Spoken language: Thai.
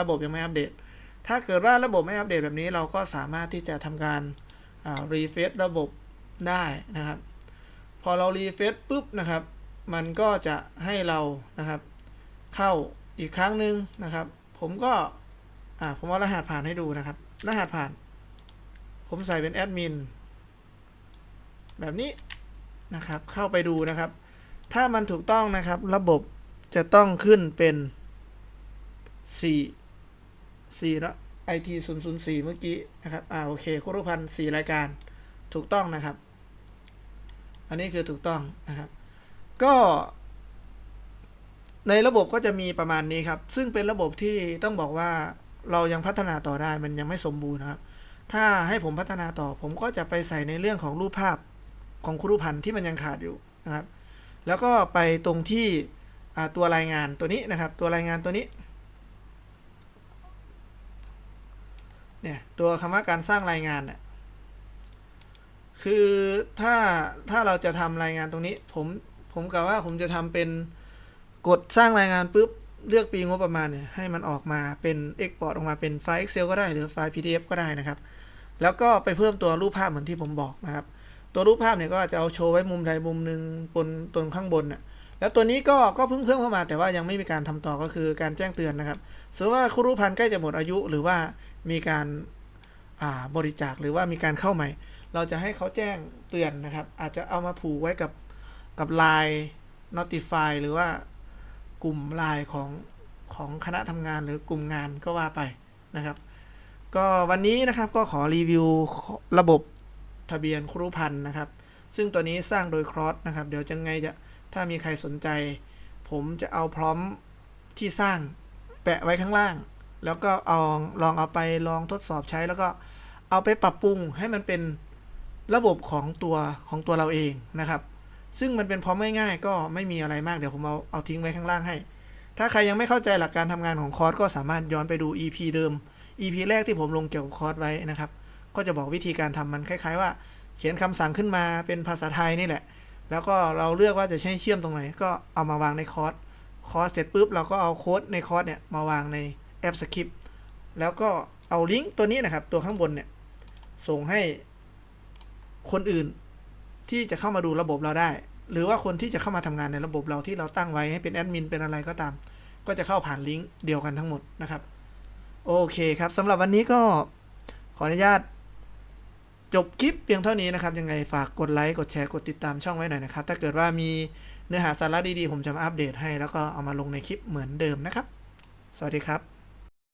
ระบบยังไม่อัปเดต ถ้าเกิดว่าระบบไม่อัปเดตแบบนี้เราก็สามารถที่จะทำการรีเฟซระบบได้นะครับ พอเรารีเฟซปุ๊บนะครับ มันก็จะให้เรานะครับ เข้าอีกครั้งหนึ่งนะครับ ผมก็ผมเอารหัสผ่านให้ดูนะครับ รหัสผ่าน ผมใส่เป็นแอดมินแบบนี้นะครับ เข้าไปดูนะครับ ถ้ามันถูกต้องนะครับ ระบบจะต้องขึ้นเป็น4 4เนาะ IT 0 0 4 เมื่อกี้นะครับ อ่าโอเคครุพันธ์4รายการถูกต้องนะครับ อันนี้คือถูกต้องนะครับ ก็ ในระบบก็จะมีประมาณนี้ครับ ซึ่งเป็นระบบที่ต้องบอกว่าเรายังพัฒนาต่อได้มันยังไม่สมบูรณ์นะครับ ถ้าให้ผมพัฒนาต่อ ผมก็จะไปใส่ในเรื่องของรูปภาพของครูพันธ์ที่มันยังขาดอยู่นะครับ แล้วก็ไปตรงที่ตัวรายงานตัวนี้นะครับ ตัวรายงานตัวนี้ เนี่ยตัวคำว่าการสร้างรายงานเนี่ยคือถ้าถ้าเราจะทำรายงานตรงนี้ ผมผมกะว่าผมจะทำเป็นกดสร้างรายงานปุ๊บเลือกปีงบประมาณเนี่ยให้มันออกมาเป็น Export ออกมาเป็นไฟล์ Excel ก็ได้หรือไฟล์ PDF ก็ได้นะครับ แล้วก็ไปเพิ่มตัวรูปภาพเหมือนที่ผมบอกนะครับ ตัวรูปภาพเนี่ยก็จะเอาโชว์ไว้มุมใดมุมหนึ่งบนตรงข้างบนน่ะแล้วตัวนี้ก็ก็เพิ่งเพิ่มเข้ามาแต่ว่ายังไม่มีการทำต่อก็คือการแจ้งเตือนนะครับสมมติว่าครูพันธ์ใกล้จะหมดอายุหรือว่า มีการาบริจาคหรือว่ามีการเข้าใหม่ เราจะให้เขาแจ้งเตือนนะครับ อาจจะเอามาผูกไว้กับกับ Line Notify หรือว่ากลุ่ม Line ของของคณะทำงานหรือกลุ่มงานก็ว่าไปนะครับ ก็วันนี้นะครับก็ขอรีวิวระบบทะเบียนครูพันธ์นะครับ ซึ่งตัวนี้สร้างโดยครอสนะครับ เดี๋ยวจะไงจะถ้ามีใครสนใจ ผมจะเอาพร้อมที่สร้างแปะไว้ข้างล่าง แล้วก็เอาลองเอาไปลองทดสอบใช้แล้วก็เอาไปปรับปรุงให้มันเป็นระบบของตัวของตัวเราเองนะครับ ซึ่งมันเป็นพร้อมง่ายๆก็ไม่มีอะไรมากเดี๋ยวผมเอาเอาทิ้งไว้ข้างล่างให้ ถ้าใครยังไม่เข้าใจหลักการทำงานของคอร์สก็สามารถย้อนไปดู EP เดิม EP แรกที่ผมลงเกี่ยวกับคอร์สไว้นะครับ ก็จะบอกวิธีการทำมันคล้าย ๆ ว่า เขียนคำสั่งขึ้นมาเป็นภาษาไทยนี่แหละ แล้วก็เราเลือกว่าจะใช้เชื่อมตรงไหนก็เอามาวางในคอร์สคอร์สเสร็จปุ๊บเราก็เอาโค้ดในคอร์สเนี่ยมาวางใน แอปสคริปต์แล้วก็เอาลิงก์ตัวนี้นะครับ ตัวข้างบนเนี่ย ส่งให้คนอื่นที่จะเข้ามาดูระบบเราได้ หรือว่าคนที่จะเข้ามาทำงานในระบบเราที่เราตั้งไว้ให้เป็นแอดมินเป็นอะไรก็ตาม ก็จะเข้าผ่านลิงก์เดียวกันทั้งหมดนะครับ โอเคครับสำหรับวันนี้ก็ขออนุญาตจบคลิปเพียงเท่านี้นะครับ ยังไงฝากกดไลค์ กดแชร์ กดติดตามช่องไว้หน่อยนะครับ ถ้าเกิดว่ามีเนื้อหาสาระดีๆ ผมจะมาอัปเดตให้ แล้วก็เอามาลงในคลิปเหมือนเดิมนะครับ สวัสดีครับ